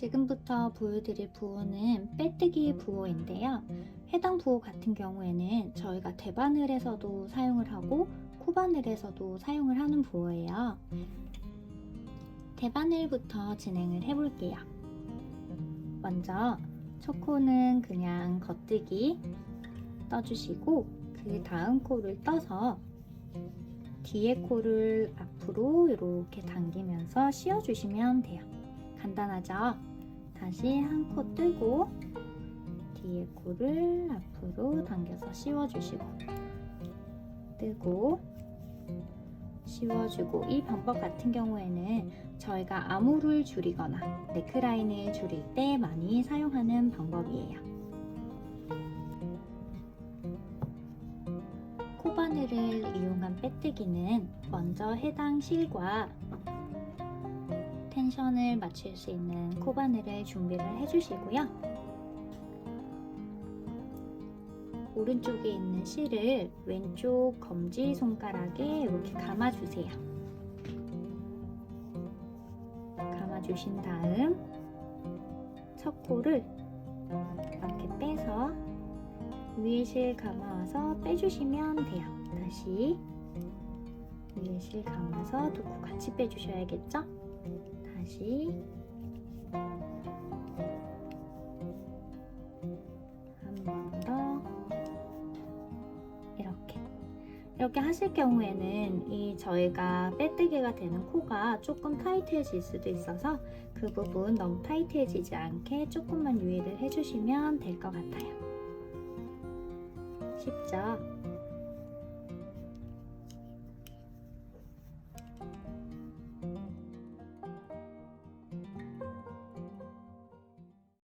지금부터 보여드릴 부호는 빼뜨기 부호인데요. 해당 부호 같은 경우에는 저희가 대바늘에서도 사용을 하고 코바늘에서도 사용을 하는 부호예요. 대바늘부터 진행을 해볼게요. 먼저 첫 코는 그냥 겉뜨기 떠주시고 그 다음 코를 떠서 뒤에 코를 앞으로 이렇게 당기면서 씌워주시면 돼요. 간단하죠? 다시 한 코 뜨고 뒤에 코를 앞으로 당겨서 씌워주시고 뜨고 씌워주고 이 방법 같은 경우에는 저희가 암호를 줄이거나 네크라인을 줄일 때 많이 사용하는 방법이에요. 코바늘을 이용한 빼뜨기는 먼저 해당 실과 텐션을 맞출 수 있는 코바늘을 준비를 해주시고요. 오른쪽에 있는 실을 왼쪽 검지 손가락에 이렇게 감아주세요. 감아주신 다음 첫 코를 이렇게 빼서 위에 실 감아서 빼주시면 돼요. 다시 위에 실 감아서 두 코 같이 빼주셔야겠죠? 다시 한 번 더 이렇게 이렇게 하실 경우에는 이 저희가 빼뜨기가 되는 코가 조금 타이트해질 수도 있어서 그 부분 너무 타이트해지지 않게 조금만 유의를 해주시면 될 것 같아요. 쉽죠?